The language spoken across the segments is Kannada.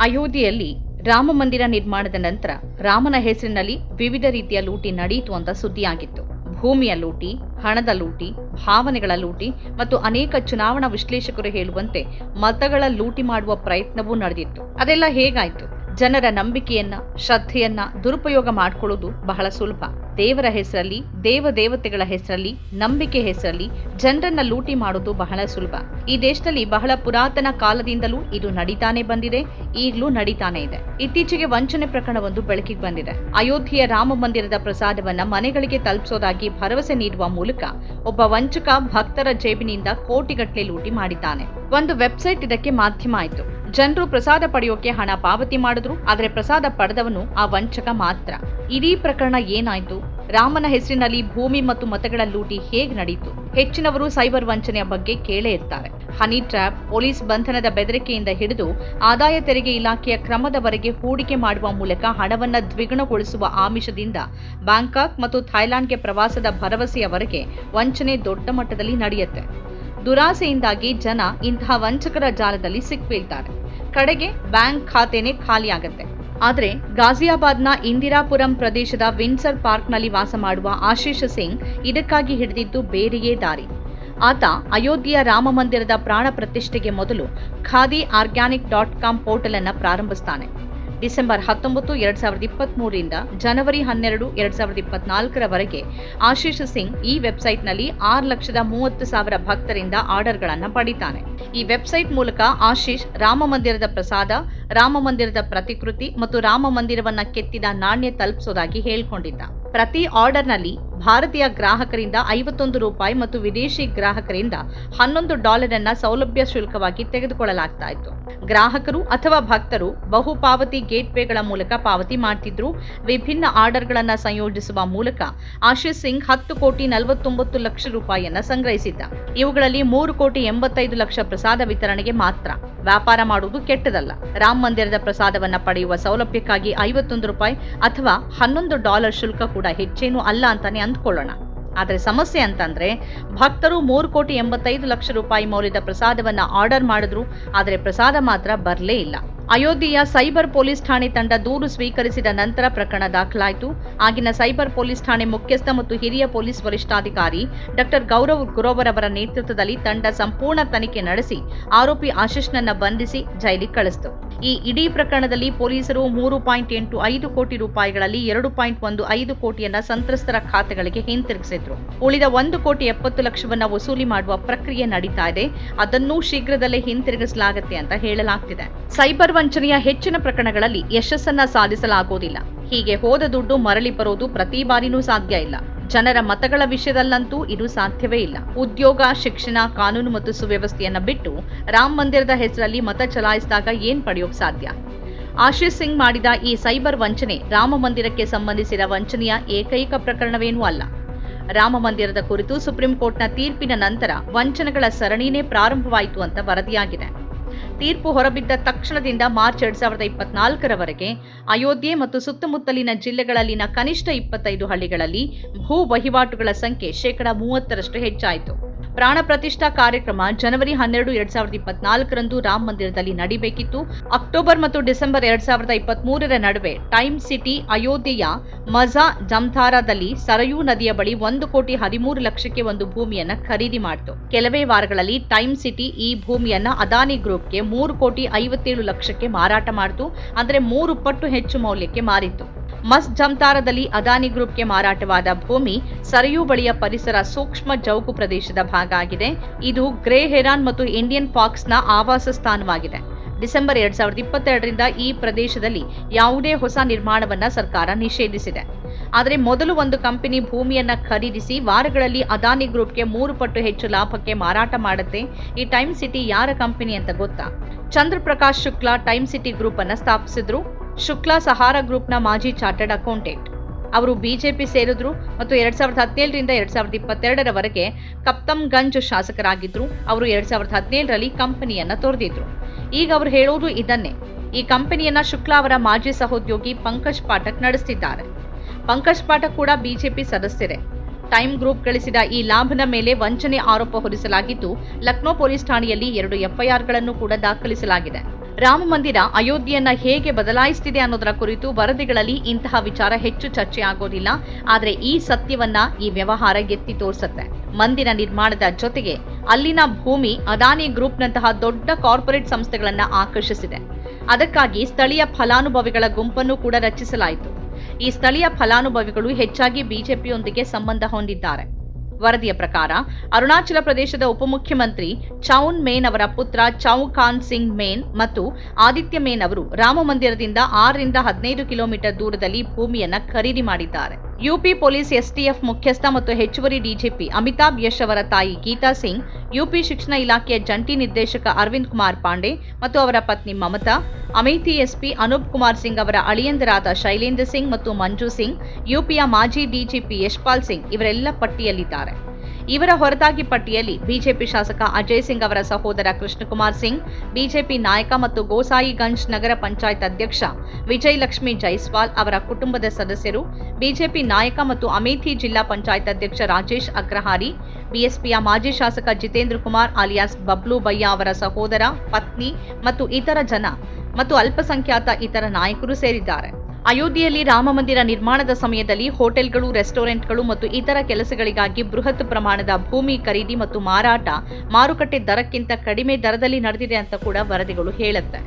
ಅಯೋಧ್ಯೆಯಲ್ಲಿ ರಾಮ ಮಂದಿರ ನಿರ್ಮಾಣದ ನಂತರ ರಾಮನ ಹೆಸರಿನಲ್ಲಿ ವಿವಿಧ ರೀತಿಯ ಲೂಟಿ ನಡೆಯಿತು ಅಂತ ಸುದ್ದಿಯಾಗಿತ್ತು. ಭೂಮಿಯ ಲೂಟಿ, ಹಣದ ಲೂಟಿ, ಭಾವನೆಗಳ ಲೂಟಿ ಮತ್ತು ಅನೇಕ ಚುನಾವಣಾ ವಿಶ್ಲೇಷಕರು ಹೇಳುವಂತೆ ಮತಗಳ ಲೂಟಿ ಮಾಡುವ ಪ್ರಯತ್ನವೂ ನಡೆದಿತ್ತು. ಅದೆಲ್ಲ ಹೇಗಾಯ್ತು? ಜನರ ನಂಬಿಕೆಯನ್ನ, ಶ್ರದ್ಧೆಯನ್ನ ದುರುಪಯೋಗ ಮಾಡಿಕೊಳ್ಳೋದು ಬಹಳ ಸುಲಭ. ದೇವರ ಹೆಸರಲ್ಲಿ, ದೇವ ದೇವತೆಗಳ ಹೆಸರಲ್ಲಿ, ನಂಬಿಕೆ ಹೆಸರಲ್ಲಿ ಜನರನ್ನ ಲೂಟಿ ಮಾಡೋದು ಬಹಳ ಸುಲಭ. ಈ ದೇಶದಲ್ಲಿ ಬಹಳ ಪುರಾತನ ಕಾಲದಿಂದಲೂ ಇದು ನಡೀತಾನೆ ಬಂದಿದೆ, ಈಗಲೂ ನಡೀತಾನೆ ಇದೆ. ಇತ್ತೀಚೆಗೆ ವಂಚನೆ ಪ್ರಕರಣವೊಂದು ಬೆಳಕಿಗೆ ಬಂದಿದೆ. ಅಯೋಧ್ಯೆಯ ರಾಮ ಮಂದಿರದ ಪ್ರಸಾದವನ್ನ ಮನೆಗಳಿಗೆ ತಲುಪಿಸೋದಾಗಿ ಭರವಸೆ ನೀಡುವ ಮೂಲಕ ಒಬ್ಬ ವಂಚಕ ಭಕ್ತರ ಜೇಬಿನಿಂದ ಕೋಟಿಗಟ್ಟಲೆ ಲೂಟಿ ಮಾಡಿದ್ದಾನೆ. ಒಂದು ವೆಬ್ಸೈಟ್ ಇದಕ್ಕೆ ಮಾಧ್ಯಮ ಆಯಿತು. ಜನರು ಪ್ರಸಾದ ಪಡೆಯೋಕೆ ಹಣ ಪಾವತಿ ಮಾಡಿದ್ರು, ಆದರೆ ಪ್ರಸಾದ ಪಡೆದವನು ಆ ವಂಚಕ ಮಾತ್ರ. ಇಡೀ ಪ್ರಕರಣ ಏನಾಯ್ತು? ರಾಮನ ಹೆಸರಿನಲ್ಲಿ ಭೂಮಿ ಮತ್ತು ಮತಗಳ ಲೂಟಿ ಹೇಗೆ ನಡೆಯಿತು ಹೆಚ್ಚಿನವರು ಸೈಬರ್ ವಂಚನೆಯ ಬಗ್ಗೆ ಕೇಳೇ ಇರ್ತಾರೆ. ಹನಿ ಟ್ರ್ಯಾಪ್, ಪೊಲೀಸ್ ಬಂಧನದ ಬೆದರಿಕೆಯಿಂದ ಹಿಡಿದು ಆದಾಯ ತೆರಿಗೆ ಇಲಾಖೆಯ ಕ್ರಮದವರೆಗೆ ಹೂಡಿಕೆ ಮಾಡುವ ಮೂಲಕ ಹಣವನ್ನ ದ್ವಿಗುಣಗೊಳಿಸುವ ಆಮಿಷದಿಂದ ಬ್ಯಾಂಕಾಕ್ ಮತ್ತು ಥೈಲ್ಯಾಂಡ್ಗೆ ಪ್ರವಾಸದ ಭರವಸೆಯವರೆಗೆ ವಂಚನೆ ದೊಡ್ಡ ಮಟ್ಟದಲ್ಲಿ ನಡೆಯುತ್ತೆ. ದುರಾಸೆಯಿಂದಾಗಿ ಜನ ಇಂತಹ ವಂಚಕರ ಜಾಲದಲ್ಲಿ ಸಿಕ್ಬೀಳ್ತಾರೆ ಕಡೆಗೆ ಬ್ಯಾಂಕ್ ಖಾತೆನೇ ಖಾಲಿಯಾಗತ್ತೆ. ಆದರೆ ಗಾಜಿಯಾಬಾದ್ನ ಇಂದಿರಾಪುರಂ ಪ್ರದೇಶದ ವಿನ್ಸರ್ ಪಾರ್ಕ್ನಲ್ಲಿ ವಾಸ ಮಾಡುವ ಆಶೀಶ್ ಸಿಂಗ್ ಇದಕ್ಕಾಗಿ ಹಿಡಿದಿದ್ದು ಬೇರೆಯೇ ದಾರಿ. ಆತ ಅಯೋಧ್ಯೆಯ ರಾಮ ಮಂದಿರದ ಪ್ರಾಣ ಪ್ರತಿಷ್ಠೆಗೆ ಮೊದಲು Khadi organic dot com portal ಅನ್ನು ಪ್ರಾರಂಭಿಸ್ತಾನೆ. ಡಿಸೆಂಬರ್ ಹತ್ತೊಂಬತ್ತು, ಎರಡ್ ಸಾವಿರದ ಇಪ್ಪತ್ತ್ ಮೂರರಿಂದ ಜನವರಿ ಹನ್ನೆರಡು, ಎರಡ್ ಸಾವಿರದ ಇಪ್ಪತ್ನಾಲ್ಕರವರೆಗೆ ಆಶೀಶ್ ಸಿಂಗ್ ಈ ವೆಬ್ಸೈಟ್ನಲ್ಲಿ ಆರು ಲಕ್ಷದ ಮೂವತ್ತು ಸಾವಿರ ಭಕ್ತರಿಂದ ಆರ್ಡರ್ಗಳನ್ನು ಪಡಿತಾನೆ. ಈ ವೆಬ್ಸೈಟ್ ಮೂಲಕ ಆಶೀಶ್ ರಾಮ ಮಂದಿರದ ಪ್ರಸಾದ, ರಾಮ ಮಂದಿರದ ಪ್ರತಿಕೃತಿ ಮತ್ತು ರಾಮ ಮಂದಿರವನ್ನ ಕೆತ್ತಿದ ನಾಣ್ಯ ತಲುಪಿಸೋದಾಗಿ ಹೇಳ್ಕೊಂಡಿದ್ದ. ಪ್ರತಿ ಆರ್ಡರ್ನಲ್ಲಿ ಭಾರತೀಯ ಗ್ರಾಹಕರಿಂದ ಐವತ್ತೊಂದು ರೂಪಾಯಿ ಮತ್ತು ವಿದೇಶಿ ಗ್ರಾಹಕರಿಂದ ಹನ್ನೊಂದು ಡಾಲರ್ ಅನ್ನ ಸೌಲಭ್ಯ ಶುಲ್ಕವಾಗಿ ತೆಗೆದುಕೊಳ್ಳಲಾಗ್ತಾ ಇತ್ತು. ಗ್ರಾಹಕರು ಅಥವಾ ಭಕ್ತರು ಬಹು ಪಾವತಿ ಗೇಟ್ವೇಗಳ ಮೂಲಕ ಪಾವತಿ ಮಾಡ್ತಿದ್ರು. ವಿಭಿನ್ನ ಆರ್ಡರ್ಗಳನ್ನು ಸಂಯೋಜಿಸುವ ಮೂಲಕ ಆಶೀಶ್ ಸಿಂಗ್ ಹತ್ತು ಕೋಟಿ ನಲವತ್ತೊಂಬತ್ತು ಲಕ್ಷ ರೂಪಾಯಿಯನ್ನ ಸಂಗ್ರಹಿಸಿದ್ದ. ಇವುಗಳಲ್ಲಿ ಮೂರು ಕೋಟಿ ಎಂಬತ್ತೈದು ಲಕ್ಷ ಪ್ರಸಾದ ವಿತರಣೆಗೆ ಮಾತ್ರ. ವ್ಯಾಪಾರ ಮಾಡುವುದು ಕೆಟ್ಟದಲ್ಲ. ರಾಮ ಮಂದಿರದ ಪ್ರಸಾದವನ್ನ ಪಡೆಯುವ ಸೌಲಭ್ಯಕ್ಕಾಗಿ ಐವತ್ತೊಂದು ರೂಪಾಯಿ ಅಥವಾ ಹನ್ನೊಂದು ಡಾಲರ್ ಶುಲ್ಕ ಕೂಡ ಹೆಚ್ಚೇನೂ ಅಲ್ಲ ಅಂತಾನೆ ಅಂದ್ಕೊಳ್ಳೋಣ. ಆದರೆ ಸಮಸ್ಯೆ ಅಂತಂದ್ರೆ, ಭಕ್ತರು ಮೂರು ಕೋಟಿ ಎಂಬತ್ತೈದು ಲಕ್ಷ ರೂಪಾಯಿ ಮೌಲ್ಯದ ಪ್ರಸಾದವನ್ನ ಆರ್ಡರ್ ಮಾಡಿದ್ರು, ಆದರೆ ಪ್ರಸಾದ ಮಾತ್ರ ಬರಲೇ ಇಲ್ಲ. ಅಯೋಧ್ಯೆಯ ಸೈಬರ್ ಪೊಲೀಸ್ ಠಾಣೆ ತಂಡ ದೂರು ಸ್ವೀಕರಿಸಿದ ನಂತರ ಪ್ರಕರಣ ದಾಖಲಾಯಿತು. ಆಗಿನ ಸೈಬರ್ ಪೊಲೀಸ್ ಠಾಣೆ ಮುಖ್ಯಸ್ಥ ಮತ್ತು ಹಿರಿಯ ಪೊಲೀಸ್ ವರಿಷ್ಠಾಧಿಕಾರಿ ಡಾಕ್ಟರ್ ಗೌರವ್ ಗುರೋವರ್ ಅವರ ನೇತೃತ್ವದಲ್ಲಿ ತಂಡ ಸಂಪೂರ್ಣ ತನಿಖೆ ನಡೆಸಿ, ಆರೋಪಿ ಆಶಿಷ್ನನ್ನ ಬಂಧಿಸಿ ಜೈಲಿಗೆ ಕಳಿಸಿತು. ಈ ಇಡೀ ಪ್ರಕರಣದಲ್ಲಿ ಪೊಲೀಸರು ಮೂರು ಪಾಯಿಂಟ್ ಎಂಟು ಐದು ಕೋಟಿ ರೂಪಾಯಿಗಳಲ್ಲಿ ಎರಡು ಪಾಯಿಂಟ್ ಒಂದು ಐದು ಕೋಟಿಯನ್ನ ಸಂತ್ರಸ್ತರ ಖಾತೆಗಳಿಗೆ ಹಿಂತಿರುಗಿಸಿದ್ರು. ಉಳಿದ ಒಂದು ಕೋಟಿ ಎಪ್ಪತ್ತು ಲಕ್ಷವನ್ನ ವಸೂಲಿ ಮಾಡುವ ಪ್ರಕ್ರಿಯೆ ನಡೀತಾ ಇದೆ. ಅದನ್ನೂ ಶೀಘ್ರದಲ್ಲೇ ಹಿಂತಿರುಗಿಸಲಾಗುತ್ತೆ ಅಂತ ಹೇಳಲಾಗ್ತಿದೆ. ಸೈಬರ್ ವಂಚನೆಯ ಹೆಚ್ಚಿನ ಪ್ರಕರಣಗಳಲ್ಲಿ ಯಶಸ್ಸನ್ನ ಸಾಧಿಸಲಾಗುವುದಿಲ್ಲ. ಹೀಗೆ ಹೋದ ದುಡ್ಡು ಮರಳಿ ಬರೋದು ಪ್ರತಿ ಬಾರಿನೂ ಸಾಧ್ಯ ಇಲ್ಲ. ಜನರ ಮತಗಳ ವಿಷಯದಲ್ಲಂತೂ ಇದು ಸಾಧ್ಯವೇ ಇಲ್ಲ. ಉದ್ಯೋಗ, ಶಿಕ್ಷಣ, ಕಾನೂನು ಮತ್ತು ಸುವ್ಯವಸ್ಥೆಯನ್ನ ಬಿಟ್ಟು ರಾಮ ಮಂದಿರದ ಹೆಸರಲ್ಲಿ ಮತ ಚಲಾಯಿಸಿದಾಗ ಏನ್ ಪಡೆಯೋಕ್ ಸಾಧ್ಯ? ಆಶೀಶ್ ಸಿಂಗ್ ಮಾಡಿದ ಈ ಸೈಬರ್ ವಂಚನೆ ರಾಮ ಮಂದಿರಕ್ಕೆ ಸಂಬಂಧಿಸಿದ ವಂಚನೆಯ ಏಕೈಕ ಪ್ರಕರಣವೇನೂ ಅಲ್ಲ. ರಾಮ ಮಂದಿರದ ಕುರಿತು ಸುಪ್ರೀಂ ಕೋರ್ಟ್ನ ತೀರ್ಪಿನ ನಂತರ ವಂಚನೆಗಳ ಸರಣಿನೇ ಪ್ರಾರಂಭವಾಯಿತು ಅಂತ ವರದಿಯಾಗಿದೆ. ತೀರ್ಪು ಹೊರಬಿದ್ದ ತಕ್ಷಣದಿಂದ ಮಾರ್ಚ್ ಎರಡ್ ಸಾವಿರದ ಇಪ್ಪತ್ನಾಲ್ಕರವರೆಗೆ ಅಯೋಧ್ಯೆ ಮತ್ತು ಸುತ್ತಮುತ್ತಲಿನ ಜಿಲ್ಲೆಗಳಲ್ಲಿನ ಕನಿಷ್ಠ ಇಪ್ಪತ್ತೈದು ಹಳ್ಳಿಗಳಲ್ಲಿ ಭೂ ವಹಿವಾಟುಗಳ ಸಂಖ್ಯೆ ಶೇಕಡಾ ಮೂವತ್ತರಷ್ಟು ಹೆಚ್ಚಾಯಿತು. ಪ್ರಾಣ ಪ್ರತಿಷ್ಠಾ ಕಾರ್ಯಕ್ರಮ ಜನವರಿ ಹನ್ನೆರಡು ಎರಡ್ ಸಾವಿರದ ಇಪ್ಪತ್ನಾಲ್ಕರಂದು ರಾಮ ಮಂದಿರದಲ್ಲಿ ನಡಿಬೇಕಿತ್ತು. ಅಕ್ಟೋಬರ್ ಮತ್ತು ಡಿಸೆಂಬರ್ ಎರಡ್ ಸಾವಿರದ ಇಪ್ಪತ್ತ್ ಮೂರರ ನಡುವೆ ಟೈಮ್ ಸಿಟಿ ಅಯೋಧ್ಯೆಯ ಮಜಾ ಜಮ್ಥಾರಾದಲ್ಲಿ ಸರಯೂ ನದಿಯ ಬಳಿ ಒಂದು ಕೋಟಿ ಹದಿಮೂರು ಲಕ್ಷಕ್ಕೆ ಒಂದು ಭೂಮಿಯನ್ನು ಖರೀದಿ ಮಾಡಿತು. ಕೆಲವೇ ವಾರಗಳಲ್ಲಿ ಟೈಮ್ ಸಿಟಿ ಈ ಭೂಮಿಯನ್ನ ಅದಾನಿ ಗ್ರೂಪ್ಗೆ ಮೂರು ಕೋಟಿ ಐವತ್ತೇಳು ಲಕ್ಷಕ್ಕೆ ಮಾರಾಟ ಮಾಡಿತು. ಅಂದರೆ ಮೂರು ಪಟ್ಟು ಹೆಚ್ಚು ಮೌಲ್ಯಕ್ಕೆ ಮಾರಿತು ಮಸ್ ಜಮ್ತಾರದಲ್ಲಿ ಅದಾನಿ ಗ್ರೂಪ್ಗೆ ಮಾರಾಟವಾದ ಭೂಮಿ ಸರಯೂ ಬಳಿಯ ಪರಿಸರ ಸೂಕ್ಷ್ಮ ಜೌಗು ಪ್ರದೇಶದ ಭಾಗ ಆಗಿದೆ. ಇದು ಗ್ರೇ ಹೆರಾನ್ ಮತ್ತು ಇಂಡಿಯನ್ ಫಾಕ್ಸ್ನ ಆವಾಸ ಸ್ಥಾನವಾಗಿದೆ. ಡಿಸೆಂಬರ್ ಎರಡ್ ಸಾವಿರದ ಇಪ್ಪತ್ತೆರಡರಿಂದ ಈ ಪ್ರದೇಶದಲ್ಲಿ ಯಾವುದೇ ಹೊಸ ನಿರ್ಮಾಣವನ್ನ ಸರ್ಕಾರ ನಿಷೇಧಿಸಿದೆ. ಆದರೆ ಮೊದಲು ಒಂದು ಕಂಪನಿ ಭೂಮಿಯನ್ನ ಖರೀದಿಸಿ ವಾರಗಳಲ್ಲಿ ಅದಾನಿ ಗ್ರೂಪ್ಗೆ ಮೂರು ಪಟ್ಟು ಹೆಚ್ಚು ಲಾಭಕ್ಕೆ ಮಾರಾಟ ಮಾಡುತ್ತೆ. ಈ ಟೈಮ್ ಸಿಟಿ ಯಾರ ಕಂಪನಿ ಅಂತ ಗೊತ್ತಾ? Chandraprakash Shukla Time City Group ಅನ್ನ ಸ್ಥಾಪಿಸಿದ್ರು. ಶುಕ್ಲಾ ಸಹಾರಾ ಗ್ರೂಪ್ನ ಮಾಜಿ ಚಾರ್ಟರ್ಡ್ ಅಕೌಂಟೆಂಟ್. ಅವರು ಬಿಜೆಪಿ ಸೇರಿದ್ರು ಮತ್ತು ಎರಡ್ ಸಾವಿರದ ಹದಿನೇಳರಿಂದ ಎರಡ್ ಸಾವಿರದ ಇಪ್ಪತ್ತೆರಡರವರೆಗೆ ಕಪ್ತಮ್ಗಂಜ್ ಶಾಸಕರಾಗಿದ್ರು. ಅವರು ಎರಡ್ ಸಾವಿರದ ಹದಿನೇಳರಲ್ಲಿ ಕಂಪನಿಯನ್ನ ತೊರೆದಿದ್ರು. ಈಗ ಅವರು ಹೇಳೋದು ಇದನ್ನೇ. ಈ ಕಂಪನಿಯನ್ನ ಶುಕ್ಲಾ ಅವರ ಮಾಜಿ ಸಹೋದ್ಯೋಗಿ ಪಂಕಜ್ ಪಾಠಕ್ ನಡೆಸ್ತಿದ್ದಾರೆ. ಪಂಕಜ್ ಪಾಠಕ್ ಕೂಡ ಬಿಜೆಪಿ ಸದಸ್ಯರೇ. ಟೈಮ್ ಗ್ರೂಪ್ ಗಳಿಸಿದ ಈ ಲಾಭನ ಮೇಲೆ ವಂಚನೆ ಆರೋಪ ಹೊರಿಸಲಾಗಿದ್ದು, ಲಕ್ನೋ ಪೊಲೀಸ್ ಠಾಣೆಯಲ್ಲಿ ಎರಡು ಎಫ್ಐಆರ್ಗಳನ್ನು ಕೂಡ ದಾಖಲಿಸಲಾಗಿದೆ. ರಾಮ ಮಂದಿರ ಅಯೋಧ್ಯೆಯನ್ನ ಹೇಗೆ ಬದಲಾಯಿಸ್ತಿದೆ ಅನ್ನೋದರ ಕುರಿತು ವರದಿಗಳಲ್ಲಿ ಇಂತಹ ವಿಚಾರ ಹೆಚ್ಚು ಚರ್ಚೆ ಆಗೋದಿಲ್ಲ. ಆದರೆ ಈ ಸತ್ಯವನ್ನ ಈ ವ್ಯವಹಾರ ಎತ್ತಿ ತೋರಿಸುತ್ತೆ. ಮಂದಿರ ನಿರ್ಮಾಣದ ಜೊತೆಗೆ ಅಲ್ಲಿನ ಭೂಮಿ ಅದಾನಿ ಗ್ರೂಪ್ನಂತಹ ದೊಡ್ಡ ಕಾರ್ಪೊರೇಟ್ ಸಂಸ್ಥೆಗಳನ್ನ ಆಕರ್ಷಿಸಿದೆ. ಅದಕ್ಕಾಗಿ ಸ್ಥಳೀಯ ಫಲಾನುಭವಿಗಳ ಗುಂಪನ್ನು ಕೂಡ ರಚಿಸಲಾಯಿತು. ಈ ಸ್ಥಳೀಯ ಫಲಾನುಭವಿಗಳು ಹೆಚ್ಚಾಗಿ ಬಿಜೆಪಿಯೊಂದಿಗೆ ಸಂಬಂಧ ಹೊಂದಿದ್ದಾರೆ. ವರದಿಯ ಪ್ರಕಾರ ಅರುಣಾಚಲ ಪ್ರದೇಶದ ಉಪಮುಖ್ಯಮಂತ್ರಿ ಚೌನ್ ಮೇನ್ ಅವರ ಪುತ್ರ ಚೌ ಖಾನ್ ಸಿಂಗ್ ಮೇನ್ ಮತ್ತು ಆದಿತ್ಯ ಮೇನ್ ಅವರು ರಾಮ ಮಂದಿರದಿಂದ ಆರರಿಂದ ಹದಿನೈದು ಕಿಲೋಮೀಟರ್ ದೂರದಲ್ಲಿ ಭೂಮಿಯನ್ನು ಖರೀದಿ ಮಾಡಿದ್ದಾರೆ. ಯುಪಿ ಪೊಲೀಸ್ ಎಸ್ಟಿಎಫ್ ಮುಖ್ಯಸ್ಥ ಮತ್ತು ಹೆಚ್ಚುವರಿ ಡಿಜಿಪಿ ಅಮಿತಾಬ್ ಯಶ್ ಅವರ ತಾಯಿ ಗೀತಾ ಸಿಂಗ್, ಯುಪಿ ಶಿಕ್ಷಣ ಇಲಾಖೆಯ ಜಂಟಿ ನಿರ್ದೇಶಕ ಅರವಿಂದ್ ಕುಮಾರ್ ಪಾಂಡೆ ಮತ್ತು ಅವರ ಪತ್ನಿ ಮಮತಾ, ಅಮೇಥಿ ಎಸ್ಪಿ ಅನೂಪ್ ಕುಮಾರ್ ಸಿಂಗ್ ಅವರ ಅಳಿಯಂದರಾದ ಶೈಲೇಂದ್ರ ಸಿಂಗ್ ಮತ್ತು ಮಂಜು ಸಿಂಗ್, ಯುಪಿಯ ಮಾಜಿ ಡಿಜಿಪಿ ಯಶ್ಪಾಲ್ ಸಿಂಗ್ ಇವರೆಲ್ಲ ಪಟ್ಟಿಯಲ್ಲಿದ್ದಾರೆ. ಇವರ ಹೊರತಾಗಿ ಪಟ್ಟಿಯಲ್ಲಿ ಬಿಜೆಪಿ ಶಾಸಕ ಅಜಯ್ ಸಿಂಗ್ ಅವರ ಸಹೋದರ ಕೃಷ್ಣಕುಮಾರ್ ಸಿಂಗ್, ಬಿಜೆಪಿ ನಾಯಕ ಮತ್ತು ಗೋಸಾಯಿಗಂಜ್ ನಗರ ಪಂಚಾಯತ್ ಅಧ್ಯಕ್ಷ ವಿಜಯ್ ಲಕ್ಷ್ಮಿ ಜೈಸ್ವಾಲ್ ಅವರ ಕುಟುಂಬದ ಸದಸ್ಯರು, ಬಿಜೆಪಿ ನಾಯಕ ಮತ್ತು ಅಮೇಥಿ ಜಿಲ್ಲಾ ಪಂಚಾಯತ್ ಅಧ್ಯಕ್ಷ ರಾಜೇಶ್ ಅಗ್ರಹಾರಿ, ಬಿಎಸ್ಪಿಯ ಮಾಜಿ ಶಾಸಕ ಜಿತೇಂದ್ರ ಕುಮಾರ್ ಅಲಿಯಾಸ್ ಬಬ್ಲು ಬಯ್ಯ ಅವರ ಸಹೋದರ, ಪತ್ನಿ ಮತ್ತು ಇತರ ಜನ ಮತ್ತು ಅಲ್ಪಸಂಖ್ಯಾತ ಇತರ ನಾಯಕರು ಸೇರಿದ್ದಾರೆ. ಅಯೋಧ್ಯೆಯಲ್ಲಿ ರಾಮ ಮಂದಿರ ನಿರ್ಮಾಣದ ಸಮಯದಲ್ಲಿ ಹೋಟೆಲ್ಗಳು, ರೆಸ್ಟೋರೆಂಟ್ಗಳು ಮತ್ತು ಇತರ ಕೆಲಸಗಳಿಗಾಗಿ ಬೃಹತ್ ಪ್ರಮಾಣದ ಭೂಮಿ ಖರೀದಿ ಮತ್ತು ಮಾರಾಟ ಮಾರುಕಟ್ಟೆ ದರಕ್ಕಿಂತ ಕಡಿಮೆ ದರದಲ್ಲಿ ನಡೆದಿದೆ ಅಂತ ಕೂಡ ವರದಿಗಳು ಹೇಳುತ್ತೆ.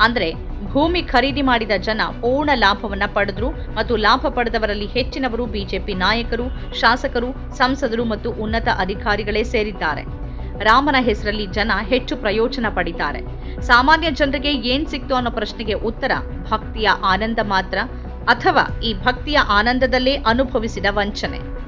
ಅಂದ್ರೆ ಭೂಮಿ ಖರೀದಿ ಮಾಡಿದ ಜನ ಪೂರ್ಣ ಲಾಭವನ್ನ ಪಡೆದ್ರು ಮತ್ತು ಲಾಭ ಪಡೆದವರಲ್ಲಿ ಹೆಚ್ಚಿನವರು ಬಿಜೆಪಿ ನಾಯಕರು, ಶಾಸಕರು, ಸಂಸದರು ಮತ್ತು ಉನ್ನತ ಅಧಿಕಾರಿಗಳೇ ಸೇರಿದ್ದಾರೆ. ರಾಮನ ಹೆಸರಲ್ಲಿ ಜನ ಹೆಚ್ಚು ಪ್ರಯೋಜನ ಪಡಿತಾರೆ. ಸಾಮಾನ್ಯ ಜನರಿಗೆ ಏನ್ ಸಿಕ್ತು ಅನ್ನೋ ಪ್ರಶ್ನೆಗೆ ಉತ್ತರ, ಭಕ್ತಿಯ ಆನಂದ ಮಾತ್ರ ಅಥವಾ ಈ ಭಕ್ತಿಯ ಆನಂದದಲ್ಲೇ ಅನುಭವಿಸಿದ ವಂಚನೆ.